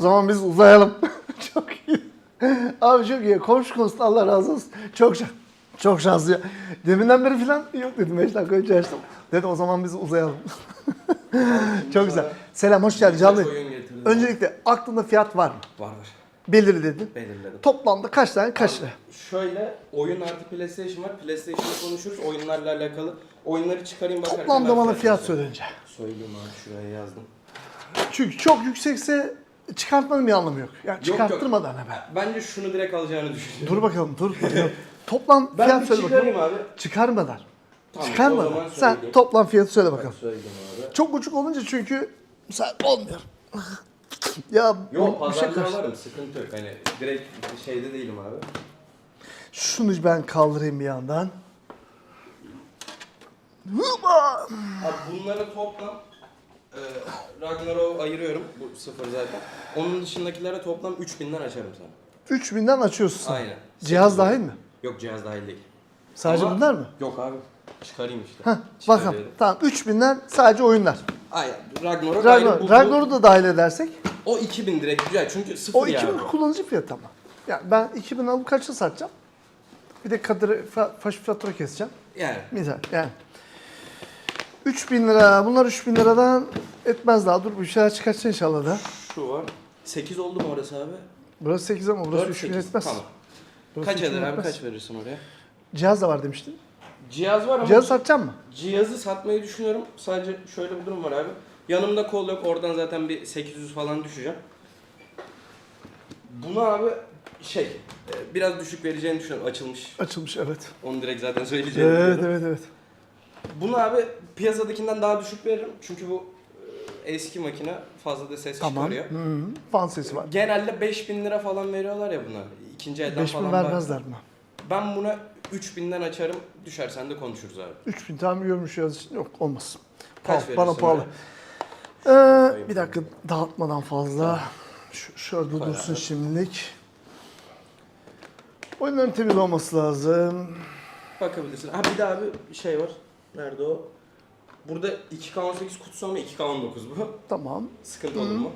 O zaman biz uzayalım. çok iyi. Abi çok iyi. Komşu konusunda Allah razı olsun. Çok şans. Çok şanslı. Deminden beri falan yok dedim. 5 dakika önce açtım. Dedi o zaman biz uzayalım. çok güzel. Selam hoş geldin canlı. Öncelikle aklında fiyat var mı? Var var. Belirli dedin. Belirledim. Toplamda kaç tane kaç lira? Şöyle oyun artı PlayStation var. PlayStation'ı konuşuruz. Oyunlarla alakalı. Oyunları çıkarayım bakarken. Toplamda bana fiyat söyle önce. Söyleyeyim abi şuraya yazdım. Çünkü çok yüksekse çıkartmanın bir anlamı yok. Ya yok. çıkarttırmadan hemen. Bence şunu direkt alacağını düşünüyorum. Dur bakalım dur. Toplam Ben fiyat bir söyle bakalım. çıkarayım abi. Çıkarmadan. Tamam, o Çıkarmadan. zaman Sen söyleyeyim. toplam fiyatı söyle bakalım. Söyleyeyim abi. Çok uçuk olunca çünkü sen olmuyor. ya Yok bir şey pazarda karşı- alırım sıkıntı yok. Hani direkt şeyde değilim abi. Şunu ben kaldırayım bir yandan. Hıba! Abi bunları toplam e, Ragnarok'u ayırıyorum. Bu sıfır zaten. Onun dışındakilere toplam 3000'den açarım sana. 3000'den açıyorsun sen. Aynen. Cihaz dahil mi? Yok cihaz dahil değil. Sadece Ama- bunlar mı? Yok abi. Çıkarayım işte. Heh, bakalım. Çıkarıyorum. Tamam 3000'den sadece oyunlar. Aynen. Ragnarok ayrı. Bu- bu- Ragnar'u da dahil edersek O 2000 direkt güzel çünkü sıfır o 2000 yani. kullanıcı fiyatı ama. Yani ben 2000 alıp kaça satacağım? Bir de kadri, fa, faş fatura keseceğim. Yani. Misal yani. 3000 lira. Bunlar 3000 liradan etmez daha. Dur bir şeyler çıkartsın inşallah da. Şu var. 8 oldu mu orası abi? Burası 8 ama burası 4 3000 8. etmez. Tamam. Burası Kaç 3000 eder abi? etmez. Kaç verirsin oraya? Cihaz da var demiştin. Cihaz var ama Cihaz satacağım mı? cihazı satmayı düşünüyorum. Sadece şöyle bir durum var abi. Yanımda kol yok. Oradan zaten bir 800 falan düşeceğim. Bunu abi şey e, biraz düşük vereceğini düşünüyorum. Açılmış. Açılmış evet. Onu direkt zaten söyleyeceğim. Evet evet evet. Bunu abi piyasadakinden daha düşük veririm. Çünkü bu eski makine fazla da ses Tamam. çıkarıyor. Hı hı. Fan sesi var. Genelde 5000 lira falan veriyorlar ya buna. İkinci elden 5000 falan. var. vermezler buna. Ben buna 3000'den açarım. Düşersen de konuşuruz abi. 3000 tam görmüş için yok olmaz. Kaç Pahalı, bana verirsin pahalı. Ee, bir dakika dağıtmadan fazla. Şu, şöyle Koy dursun abi. şimdilik. Oyunların temiz olması lazım. Bakabilirsin. Ha bir daha bir şey var. Nerede o? Burada 2K18 kutusu ama 2K19 bu. Tamam. Sıkıntı olur mu?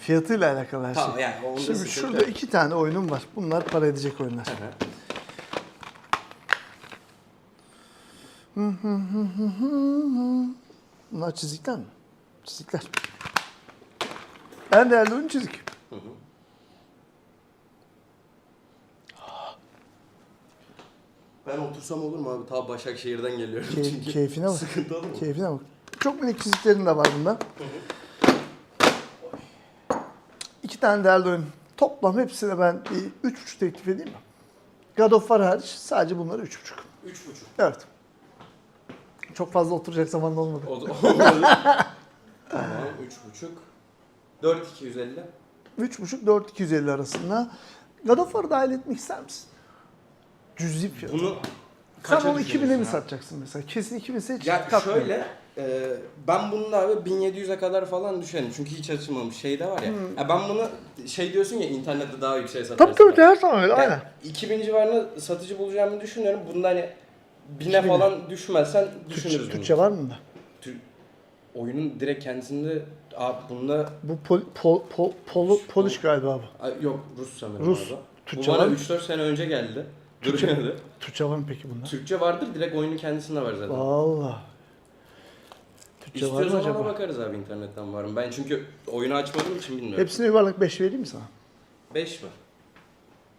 Fiyatıyla alakalı her şey. Tamam yani onda Şimdi sıkıntı şurada yok. iki tane oyunum var. Bunlar para edecek oyunlar. Hı hı. Bunlar çizikler mi? Çizikler. En değerli oyun çizik. Hı hı. Ben otursam olur mu abi? Ta Başakşehir'den geliyorum Key- çünkü. keyfine bak. Sıkıntı olur mu? Keyfine bak. Çok minik çiziklerim de var bunda. İki tane değerli oyun. Toplam hepsine ben bir üç buçuk teklif edeyim mi? God of War hariç sadece bunları üç buçuk. Üç buçuk. Evet. Çok fazla oturacak zaman olmadı. O da olmadı. tamam üç buçuk. 4250. Üç buçuk, dört, 250 arasında. God of War'ı dahil etmek ister misin? Cüzi fiyat. Bunu Sen onu 2000'e mi satacaksın mesela? Kesin 2000 ise hiç Ya katmıyor. şöyle e, ben bunu da abi 1700'e kadar falan düşerim. Çünkü hiç açılmamış şey de var ya. ya ben bunu şey diyorsun ya internette daha yüksek satarsın. Tabii tabii her zaman öyle Yani aynen. 2000 civarında satıcı bulacağımı düşünüyorum. Bunda hani bine 2000'e. falan düşmezsen düşünürüz Türkçe, bunu. Türkçe var mı bunda? Tür- Oyunun direkt kendisinde abi bunda Bu pol, pol, pol, pol, Polish galiba bu. Ay, yok Rus sanırım Rus. abi. Türkçe Bu var bana mı? 3-4 sene önce geldi. Türkçe-. Türkçe var mı peki bunda? Türkçe vardır direkt oyunun kendisinde var zaten. Valla. Türkçe var mı İstiyorsan ona acaba? bakarız abi internetten var mı? Ben çünkü oyunu açmadığım için bilmiyorum. Hepsine yuvarlak 5 vereyim mi sana? 5 mi?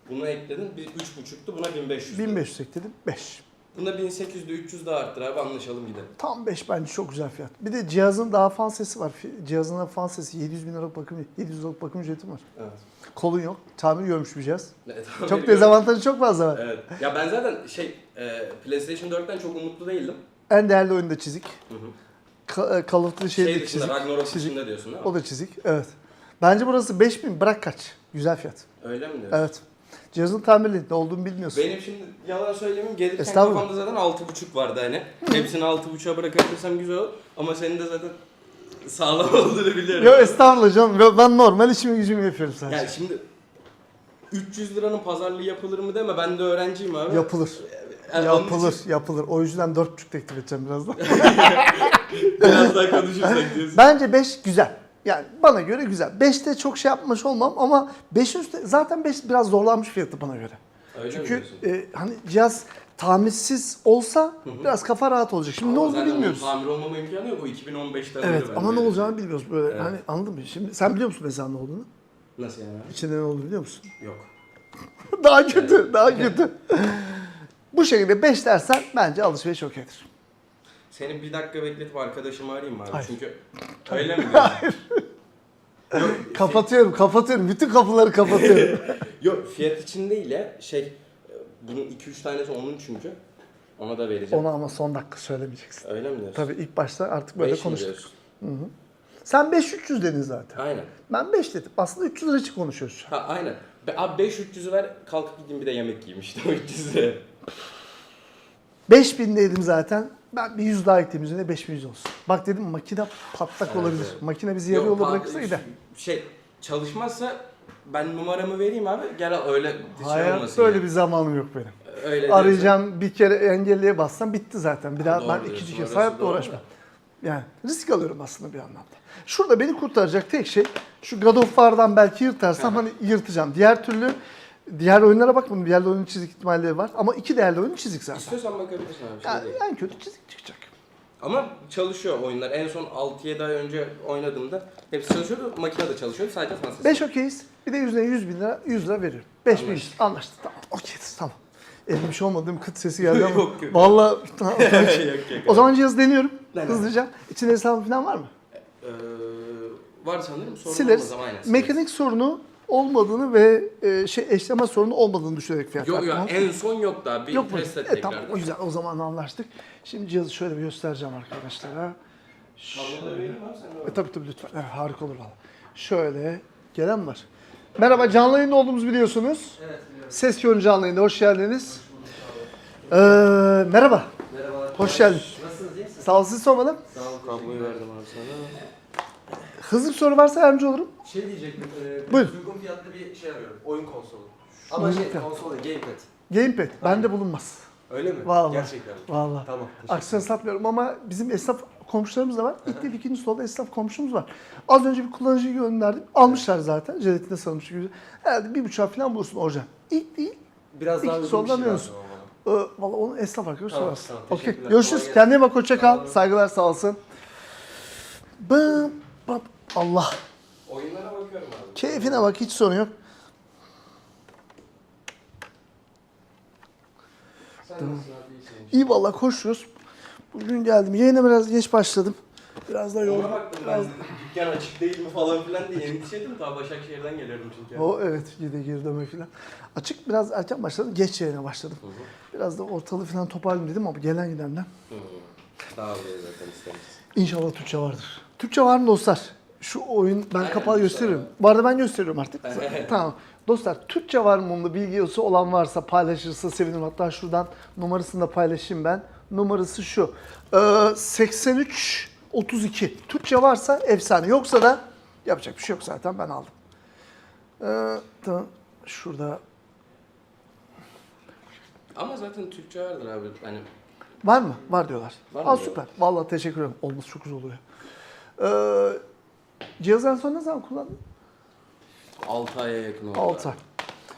Bunu ekledin. Bir 3.5'tu buna 1500. 1500 ekledim 5. Buna 1800'de 300 daha arttır abi anlaşalım gidelim. Tam 5 bence çok güzel fiyat. Bir de cihazın daha fan sesi var. Cihazın da fan sesi 700 bin lira bakım, 700 liralık bakım ücretim var. Evet. Kolun yok. Tamir görmüş bir cihaz. Evet, Çok dezavantajı çok fazla var. Evet. Ya ben zaten şey e, PlayStation 4'ten çok umutlu değildim. En değerli oyun da çizik. Hı hı. Ka- e, Call of Duty şey, Şey de dışında çizik. Ragnarok çizik. dışında diyorsun değil mi? O da çizik. Evet. Bence burası 5000 bırak kaç. Güzel fiyat. Öyle mi diyorsun? Evet. Cihazın tamirli ne olduğunu bilmiyorsun. Benim şimdi yalan söylemeyeyim gelirken Estağfurullah. kafamda zaten 6.5 vardı hani. Hepsini 6.5'a bırakabilirsem güzel olur. Ama senin de zaten sağlam olduğunu biliyorum. Yok estağfurullah canım. Yo, Ben normal işimi gücümü yapıyorum sadece. Yani şimdi 300 liranın pazarlığı yapılır mı deme ben de öğrenciyim abi. Yapılır. Yani onun Yapılır, için yapılır. O yüzden 4.5 teklif edeceğim birazdan. Biraz daha konuşursak diyorsun. Bence 5 güzel. Yani bana göre güzel. 5'te çok şey yapmış olmam ama 5'in üstü zaten 5 biraz zorlanmış fiyatı bana göre. Öyle Çünkü e, hani cihaz tamirsiz olsa biraz kafa rahat olacak. Şimdi ne Ama olduğunu zaten bilmiyoruz. Tamir olmama imkanı yok. O 2015'te Evet ama ne olacağını bilmiyoruz böyle. Evet. Hani anladın mı? Şimdi sen biliyor musun mesela ne olduğunu? Nasıl yani? İçinde ne olduğunu biliyor musun? Yok. daha kötü, daha kötü. Bu şekilde 5 dersen bence alışveriş okeydir. Seni bir dakika bekletip arkadaşımı arayayım abi? Hayır. Çünkü öyle mi diyorsun? Yok, Kapatıyorum, kapatıyorum. Bütün kapıları kapatıyorum. Yok fiyat için değil ya. Şey bunun 2-3 tanesi onun çünkü. Ona da vereceğim. Onu ama son dakika söylemeyeceksin. Öyle mi diyorsun? Tabii ilk başta artık böyle Beş mi konuştuk. diyorsun? Sen 5-300 dedin zaten. Aynen. Ben 5 dedim. Aslında 300 lira için konuşuyoruz. Ha aynen. Be, abi 5-300'ü ver kalkıp gideyim bir de yemek yiyeyim işte o 300 lira. 5000 dedim zaten. Ben bir 100 daha ekleyeyim üzerine 5100 olsun. Bak dedim makine patlak Evet, olabilir. evet. Makine bizi yarı yolda bırakırsa gider. Şey çalışmazsa ben numaramı vereyim abi. Gel öyle şey Hayat olmasın. böyle yani. bir zamanım yok benim. Öyle diyorsun. Arayacağım bir kere engelliye bassam bitti zaten. Bir daha Doğru ben diyorsun, ikinci kez hayatta doğru uğraşmam. Yani risk alıyorum aslında bir anlamda. Şurada beni kurtaracak tek şey şu God of War'dan belki yırtarsam hani yırtacağım. Diğer türlü diğer oyunlara bakmadım. Diğer oyunun çizik ihtimalleri var. Ama iki değerli oyun çizik zaten. İstiyorsan bakabilirsin abi. Şey Yani en kötü çizik çıkacak. Ama çalışıyor oyunlar. En son 6-7 ay önce oynadığımda hepsi çalışıyordu. Makine de çalışıyordu. Sadece sesi. 5 okeyiz. Bir de yüzüne 100 bin lira, 100 lira veriyorum. 5 bin Anlaştık. anlaştık. Tamam. Okeydir tamam. Elmiş olmadığım kıt sesi geldi ama. Yok, yok. Vallahi tamam. Yok, yok, o zaman cihazı deniyorum. Dene. Hızlıca. İçinde hesabı falan var mı? Ee, var sanırım. Sorun Sileriz. olmaz ama aynen. sileriz. Mekanik sorunu olmadığını ve e, şey eşleme sorunu olmadığını düşünerek fiyat Yok ya verdim. en son yoktu abi. Bir Yok mu? test et E, tamam o güzel o zaman anlaştık. Şimdi cihazı şöyle bir göstereceğim arkadaşlara. De E, tabii tabii lütfen. Evet, harika olur valla. Şöyle gelen var. Merhaba canlı yayında olduğumuzu biliyorsunuz. Evet, biliyorum. Ses Yön canlı yayında hoş geldiniz. Ee, merhaba. Merhabalar. Hoş geldin. Nasılsınız, iyi misiniz? Sağ olun siz sormadım. Sağ olun. Kabloyu verdim abi sana. Hızlı bir soru varsa yardımcı olurum. Şey diyecektim, e, Buyurun. uygun fiyatlı bir şey arıyorum. Oyun konsolu. Ama şey, Uygun konsol değil, gamepad. Gamepad bende bulunmaz. Öyle mi? Vallahi. Gerçekten mi? Vallahi. Tamam, teşekkür Aksine satmıyorum ama bizim esnaf komşularımız da var. İlk değil ikinci solda esnaf komşumuz var. Az önce bir kullanıcıyı gönderdim. Almışlar zaten. Jelatine sarılmış gibi. Herhalde bir buçuk falan bulursun orijinal. İlk değil. Biraz daha İlk uygun bir şey sollanıyorsun. lazım ama bana. Ee, Valla onu esnaf arkadaş Tamam, sorarsın. tamam, Okey. teşekkürler. Görüşürüz. Kolay Kendine bak. Hoşça Sağ kal. olun. Saygılar sağ olsun. Bım, bam. Allah. Oyunlara bakıyorum abi. Keyfine bak. Hiç sorun yok. Sen. İyi valla koşuyoruz. Bugün geldim. Yayına biraz geç başladım. Biraz da Ona yoğun. baktım Biraz... ben dükkan açık değil mi falan filan diye endişeliydim. Ta Başakşehir'den geliyorum çünkü. O evet gide geri dönme falan. Açık biraz erken başladım. Geç yayına başladım. Hı hı. Biraz da ortalığı falan toparlayayım dedim ama gelen gidenden. Hı. Daha buraya zaten isteriz. İnşallah Türkçe vardır. Türkçe var mı dostlar? Şu oyun ben Aynen, kapağı var. Bu arada ben gösteriyorum artık. tamam. Dostlar Türkçe var mı bunda bilgisi olan varsa paylaşırsa sevinirim. Hatta şuradan numarasını da paylaşayım ben. Numarası şu. Ee, 83 32. Türkçe varsa efsane. Yoksa da yapacak bir şey yok zaten ben aldım. Ee, tamam. Şurada Ama zaten Türkçe vardır abi. Hani Var mı? Var diyorlar. Var Aa, mı süper. Vallahi teşekkür ederim. Olması çok güzel oluyor. Ee, cihazı en son ne zaman kullandın? 6 aya yakın oldu. 6 ay.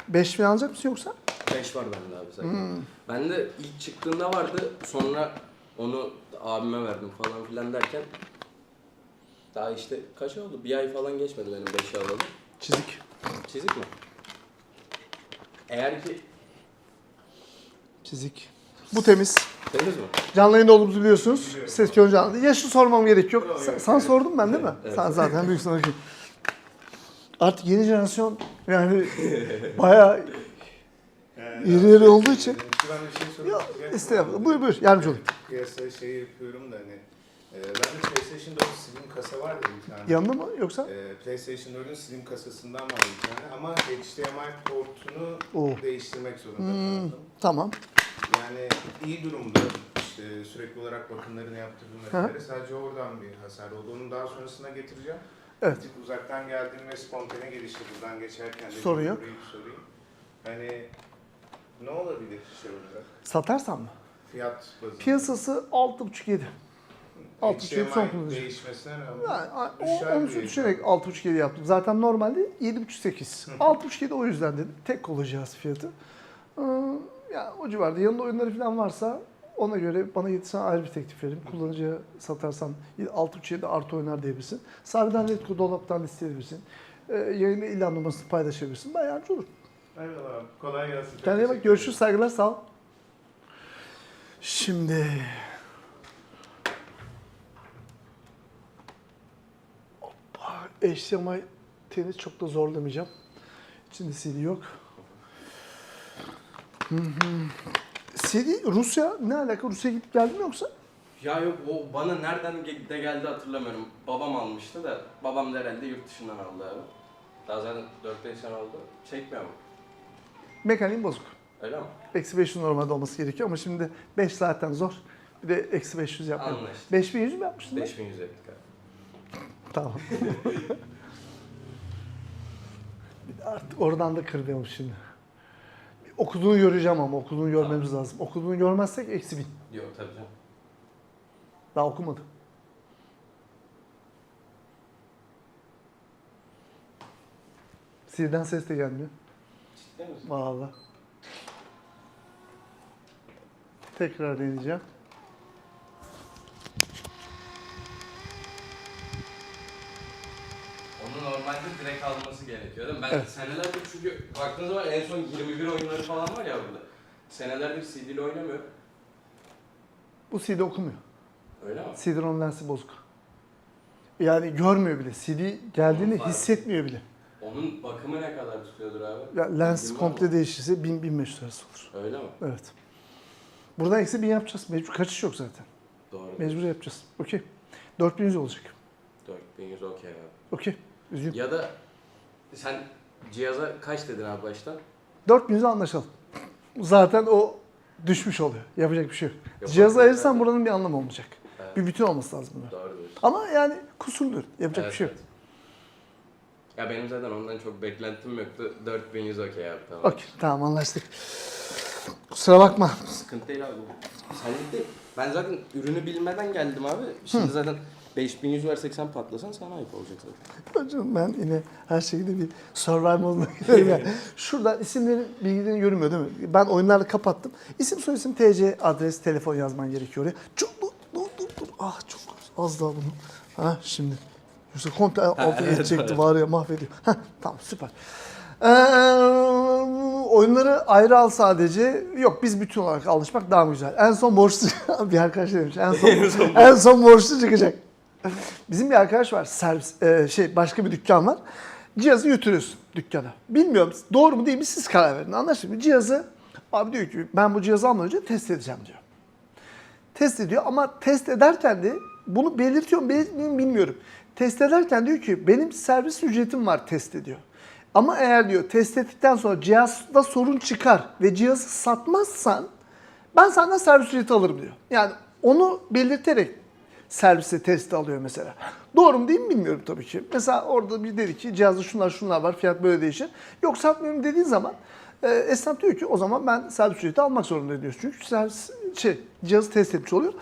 5 bin alacak mısın yoksa? 5 var bende abi zaten. Hmm. Ben de ilk çıktığında vardı. Sonra onu abime verdim falan filan derken daha işte kaç oldu? Bir ay falan geçmedi benim 5'i alalı. Çizik. Çizik mi? Eğer ki Çizik. Bu temiz. temiz mi? Canlı yayında olduğumuzu biliyorsunuz. Ses köyün canlı. Yaşı sormam gerek yok. Sen, sana sordum ben değil mi? Evet. Sen zaten büyüksün. okey. Artık yeni jenerasyon yani bayağı iri iri olduğu için. Ee, Ben bir şey sormak Yok istiyorum. estağfurullah. Buyur buyur. Yardımcı olayım. Piyasaya şey yapıyorum da hani. E, ben de PlayStation 4 Slim kasa var ya bir tane. Yanında mı yoksa? E, PlayStation 4'ün Slim kasasından var bir tane ama HDMI portunu Oo. değiştirmek zorunda Hmm, kaldım. tamam. Yani iyi durumda işte sürekli olarak bakımlarını yaptırdığım vesaire sadece oradan bir hasar oldu. Onu daha sonrasına getireceğim. Evet. Bir tık uzaktan geldim ve spontane gelişti buradan geçerken de bir Sorun yok. uğrayıp sorayım. Hani ne olabilir şey olarak? Satarsan mı? Fiyat bazında. Piyasası 6,5-7. 6.5 son HDMI kullanıcı. değişmesine rağmen Yani, a- düşer o, onu bir düşünerek 6.5-7 yaptım. Zaten normalde 7.5-8. 6.5-7 o yüzden dedim. Tek cihaz fiyatı. Ee, ya o civarda. Yanında oyunları falan varsa ona göre bana yetişen ayrı bir teklif veririm. Kullanıcıya satarsam 6.5-7 artı oynar diyebilirsin. Sabiden Letgo dolaptan listeyebilirsin. Ee, yayında ilan numarasını paylaşabilirsin. Bayağı yardımcı olur. Eyvallah. Kolay gelsin. Kendine bak. Görüşürüz. Saygılar. Sağ ol. Şimdi... Hoppa. HDMI tenis çok da zorlamayacağım. İçinde CD yok. CD Rusya ne alaka? Rusya gidip geldi mi yoksa? Ya yok o bana nereden ge- de geldi hatırlamıyorum. Babam almıştı da babam da herhalde yurt dışından aldı abi. Daha zaten 4-5 sene oldu. Çekmiyor mu? Mekaniğin bozuk. Öyle mi? Eksi 500 normalde olması gerekiyor ama şimdi 5 saatten zor. Bir de eksi 500 yapmayalım. Anlaştık. 5100 mü yapmıştın? lan? 5100 ettik abi. Tamam. Artık oradan da kırmayalım şimdi. Okuduğunu göreceğim ama okuduğunu görmemiz lazım. Okuduğunu görmezsek eksi bin. Yok tabii canım. Daha okumadı. Sirden ses de gelmiyor. Ciddi misin? Vallahi. Tekrar deneyeceğim. Onu normalde direkt alması gerekiyor değil mi? Ben Evet. senelerdir çünkü baktığınız zaman en son 21 oyunları falan var ya burada. Senelerdir CD ile oynamıyor. Bu CD okumuyor. Öyle mi? CD-ROM lensi bozuk. Yani görmüyor bile. CD geldiğini Fark. hissetmiyor bile. Onun bakımı ne kadar tutuyordur abi? Ya lens var komple mı? değişirse 1000-1500 arası olur. Öyle mi? Evet. Buradan eksi 1000 yapacağız. Mecbur kaçış yok zaten. Doğru. Mecbur yapacağız. Okey. 4100 olacak. 4100 okey abi. Okey. Üzgün. Ya da sen cihaza kaç dedin abi başta? 4100'e anlaşalım. Zaten o düşmüş oluyor. Yapacak bir şey yok. Cihazı yok, ayırsan zaten. buranın bir anlamı olmayacak. Evet. Bir bütün olması lazım bunlar. Doğru diyorsun. Ama yani kusurdur. Yapacak Evet, bir şey yok. evet. Ya benim zaten ondan çok beklentim yoktu. 4100 okey abi tamam. Okey. Tamam anlaştık. Kusura bakma. Sıkıntı değil abi. Senlik değil. Ben zaten ürünü bilmeden geldim abi. Şimdi zaten 5100 versek sen patlasan sana ayıp olacak zaten. Hocam ben yine her şeyde bir survival moduna gidiyorum yani. Şurada isimlerin bilgilerini görünmüyor değil mi? Ben oyunları kapattım. İsim soyisim TC adres telefon yazman gerekiyor oraya. Çok dur dur dur dur. Ah çok az daha bunu. Ha şimdi. Yoksa komple evet, geçecekti var ya mahvediyor. Heh, tamam süper. Ee, oyunları ayrı al sadece. Yok biz bütün olarak alışmak daha güzel. En son borçlu bir arkadaş demiş. En son, en son borçlu çıkacak. Bizim bir arkadaş var servis e, şey başka bir dükkan var. Cihazı götürüyorsun dükkana. Bilmiyorum doğru mu değil mi siz karar verin. Anlaştık mı? Cihazı abi diyor ki ben bu cihazı almadan önce test edeceğim diyor. Test ediyor ama test ederken de bunu belirtiyor mu belirtmiyor bilmiyorum. Test ederken diyor ki benim servis ücretim var test ediyor. Ama eğer diyor test ettikten sonra cihazda sorun çıkar ve cihazı satmazsan ben senden servis ücreti alırım diyor. Yani onu belirterek servise testi alıyor mesela. Doğru mu değil mi bilmiyorum tabii ki. Mesela orada bir dedi ki cihazda şunlar şunlar var fiyat böyle değişir. Yok satmıyorum dediğin zaman e, esnaf diyor ki o zaman ben servis ücreti almak zorunda diyorsun. Çünkü servis şey cihazı test etmiş oluyor.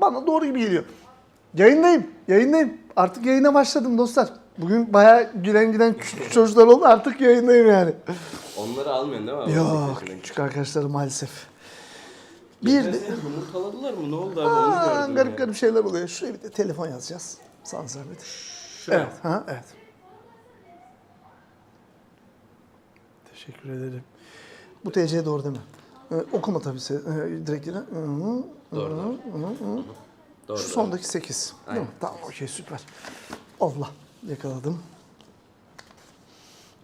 Bana doğru gibi geliyor. Yayındayım, yayındayım. Artık yayına başladım dostlar. Bugün bayağı gülen giden küçük çocuklar oldu. Artık yayındayım yani. Onları almıyorsun değil mi? Yok, 18 yaşındaki? küçük arkadaşlarım maalesef. Bir de... yumurtaladılar mı? Ne oldu abi? Onu Aa, gördüm garip garip şeyler oluyor. Şuraya bir de telefon yazacağız. Sana zahmet. Şuraya. Evet, ha, evet. Teşekkür ederim. Bu TC doğru değil mi? Ee, okuma tabii. se- e, direkt yine. Doğru, doğru. Doğru, Şu sondaki 8. Değil mi? Tamam okey süper. Allah yakaladım.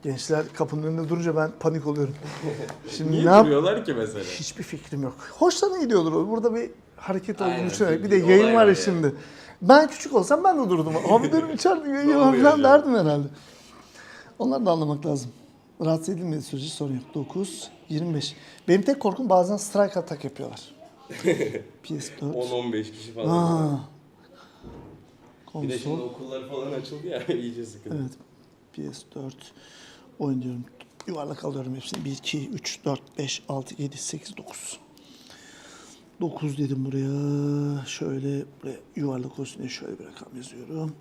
Gençler kapının önünde durunca ben panik oluyorum. Şimdi Niye ne yap? duruyorlar ki mesela? Hiçbir fikrim yok. Hoşlarına gidiyordur. Burada bir hareket olduğunu Aynen, düşünerek. Bir bir de olay yayın var var ya yani. şimdi. Ben küçük olsam ben de durdum. Abi derim içeride yayın var falan hocam. derdim herhalde. Onları da anlamak lazım. Rahatsız edilmediği sürece sorun yok. 9, 25. Benim tek korkum bazen strike atak yapıyorlar. PS4. 10-15 kişi falan. Aa. Bir de şimdi Konsol. okullar falan açıldı ya iyice sıkıntı. Evet. PS4 oyun diyorum. Yuvarlak alıyorum hepsini. 1, 2, 3, 4, 5, 6, 7, 8, 9. 9 dedim buraya. Şöyle buraya yuvarlak olsun diye şöyle bir rakam yazıyorum.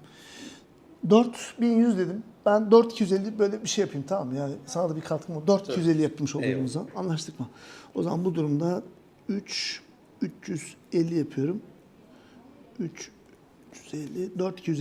4100 dedim. Ben 4250 böyle bir şey yapayım tamam mı? Yani sana da bir katkım var. 4250 yapmış olduğumuza anlaştık mı? O zaman bu durumda 3 350 yapıyorum. 3 350 4 250